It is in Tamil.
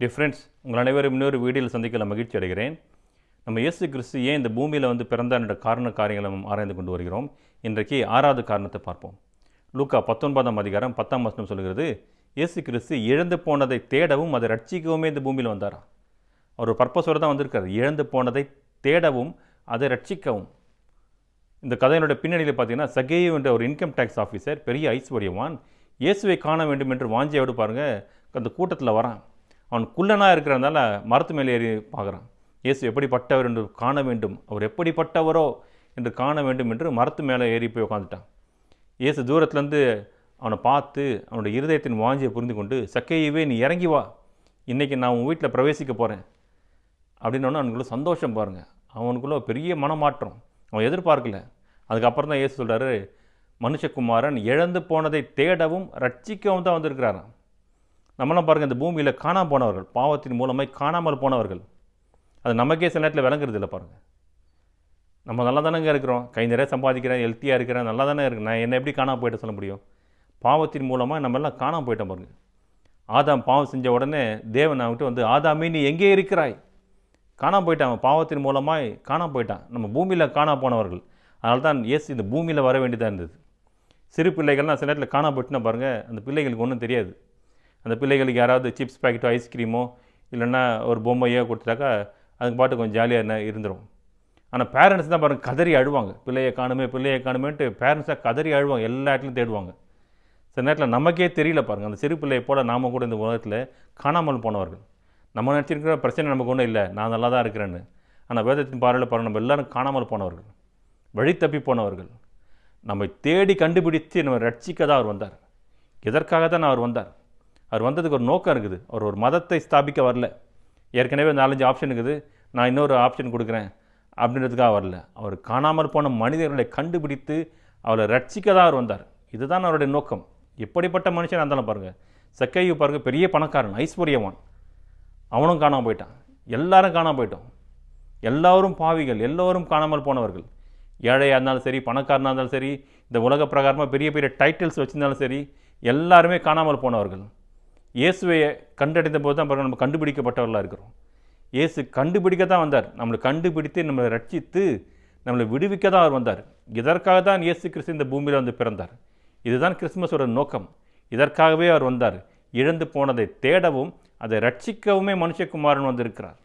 டியர் ஃப்ரெண்ட்ஸ் உங்கள் அனைவரும் இன்னொரு வீடியோவில் சந்திக்கல மகிழ்ச்சி அடைகிறேன். நம்ம இயேசு கிறிஸ்து ஏன் இந்த பூமியில் வந்து பிறந்த என்ற காரண காரியங்களை நம்ம ஆராய்ந்து கொண்டு வருகிறோம்? இன்றைக்கு ஆறாவது காரணத்தை பார்ப்போம். லூக்கா பத்தொன்பதாம் அதிகாரம் பத்தாம் வசனம் சொல்கிறது இயேசு கிறிஸ்து இழந்து போனதை தேடவும் அதை ரட்சிக்கவுமே இந்த பூமியில் வந்தாரா? அவர் ஒரு பர்பஸோடு தான் வந்திருக்கார். இழந்து போனதை தேடவும் அதை ரட்சிக்கவும் இந்த கதையினுடைய பின்னணியில் பார்த்தீங்கன்னா சகேயு என்ற ஒரு இன்கம் டேக்ஸ் ஆஃபீஸர் பெரிய ஐஸ்வர்யவான் இயேசுவை காண வேண்டும் என்று வாஞ்சியோடு பாருங்கள் அந்த கூட்டத்தில் வரான். அவன் குள்ளனாக இருக்கிறதுனால மரத்து மேலே ஏறி பார்க்குறான். இயேசு எப்படிப்பட்டவர் என்று காண வேண்டும்? அவர் எப்படிப்பட்டவரோ என்று காண வேண்டும் என்று மரத்து மேலே ஏறி போய் உட்காந்துட்டான் இயேசு தூரத்துலேருந்து அவனை பார்த்து அவனுடைய இருதயத்தின் வாஞ்சியை புரிந்து கொண்டு சக்கையவே நீ இறங்கி வா. இன்றைக்கி நான் உன் வீட்டில் பிரவேசிக்க போகிறேன் அப்படின்னோடனே அவனுக்குள்ள சந்தோஷம் பாருங்கள் அவனுக்குள்ளே பெரிய மனமாற்றம். அவன் எதிர்பார்க்கல. அதுக்கப்புறம் தான் இயேசு சொல்கிறாரு மனுஷகுமாரன் இழந்து போனதை தேடவும் ரட்சிக்கவும் தான் வந்திருக்கிறாரான் நம்மளாம் பாருங்கள் இந்த பூமியில் காணாமல் போனவர்கள் பாவத்தின் மூலமாக காணாமல் போனவர்கள். அது நமக்கே சில நேரத்தில் விளங்குறது இல்லை பாருங்கள் நம்ம நல்லா தானேங்க இருக்கிறோம். கை நிறைய சம்பாதிக்கிறேன் ஹெல்த்தியாக இருக்கிறேன் நல்லா தானே இருக்கு. நான் என்ன எப்படி காணாமல் போயிட்டு சொல்ல முடியும்? பாவத்தின் மூலமாக நம்ம எல்லாம் காணாமல் போயிட்டோம் பாருங்க. ஆதாம் பாவம் செஞ்ச உடனே தேவன் அவன்கிட்ட வந்து ஆதாமே நீ எங்கே இருக்கிறாய்? காணாமல் போயிட்டான் பாவத்தின் மூலமாய் காணாமல் போயிட்டான். நம்ம பூமியில் காணாம போனவர்கள். அதனால தான் இயேசு இந்த பூமியில் வர வேண்டியதாக இருந்தது. சிறு பிள்ளைகள்லாம் சில நேரத்தில் காணாம போயிட்டுனா பாருங்கள் அந்த பிள்ளைகளுக்கு ஒன்றும் தெரியாது. அந்த பிள்ளைகளுக்கு யாராவது சிப்ஸ் பாக்கெட்டோ ஐஸ்கிரீமோ இல்லைன்னா ஒரு பொம்மையோ கொடுத்துட்டாக்கா அதுக்கு பாட்டு கொஞ்சம் ஜாலியாக என்ன இருந்துடும் ஆனால் பேரண்ட்ஸ் தான் பாருங்கள் கதறி அழுவாங்க. பிள்ளையை காணுமே பிள்ளையை காணுமேன்ட்டு பேரண்ட்ஸாக கதறி அழுவாங்க எல்லா இடத்துலையும் தேடுவாங்க. சில நேரத்தில் நமக்கே தெரியல பாருங்கள் அந்த சிறு பிள்ளையை போல நாம கூட இந்த உலகத்தில் காணாமல் போனவர்கள். நம்ம நினச்சிருக்கிற பிரச்சனை நமக்கு ஒன்றும் இல்லை நான் நல்லா தான் இருக்கிறேன்னு. ஆனால் வேதத்தின் பார்வையில் பாருங்கள் நம்ம எல்லாரும் காணாமல் போனவர்கள் வழி தப்பி போனவர்கள். நம்மை தேடி கண்டுபிடித்து நம்ம ரட்சிக்க தான் அவர் வந்தார். இதற்காக தான் அவர் வந்தார்? அவர் வந்ததுக்கு ஒரு நோக்கம் இருக்குது. அவர் ஒரு மதத்தை ஸ்தாபிக்க வரல. ஏற்கனவே நாலஞ்சு ஆப்ஷன் இருக்குது. நான் இன்னொரு ஆப்ஷன் கொடுக்குறேன் அப்படின்றதுக்காக வரல. அவர் காணாமல் போன மனிதர்களை கண்டுபிடித்து அவரை ரட்சிக்க தான் அவர் வந்தார். இதுதான் அவருடைய நோக்கம். எப்படிப்பட்ட மனுஷன் இருந்தாலும் பாருங்கள் சக்கையு பாருங்கள் பெரிய பணக்காரன் ஐஸ்வர்யவான் அவனும் காணாமல் போயிட்டான். எல்லாரும் காணாமல் போயிட்டோம். எல்லோரும் பாவிகள் எல்லோரும் காணாமல் போனவர்கள். ஏழையாக இருந்தாலும் சரி பணக்காரனாக இருந்தாலும் சரி இந்த உலக பிரகாரமாக பெரிய பெரிய டைட்டில்ஸ் வச்சுருந்தாலும் சரி எல்லாருமே காணாமல் போனவர்கள். இயேசுவை கண்டடைந்த போது தான் பாருங்கள் நம்ம கண்டுபிடிக்கப்பட்டவர்களாக இருக்கிறோம். இயேசு கண்டுபிடிக்க தான் வந்தார். நம்மளை கண்டுபிடித்து நம்மளை ரட்சித்து நம்மளை விடுவிக்க தான் அவர் வந்தார். இதற்காக தான் இயேசு கிறிஸ்து இந்த பூமியில் வந்து பிறந்தார். இதுதான் கிறிஸ்துமஸோட நோக்கம். இதற்காகவே அவர் வந்தார். இழந்து போனதை தேடவும் அதை ரட்சிக்கவுமே மனுஷகுமாரன் வந்திருக்கிறார்.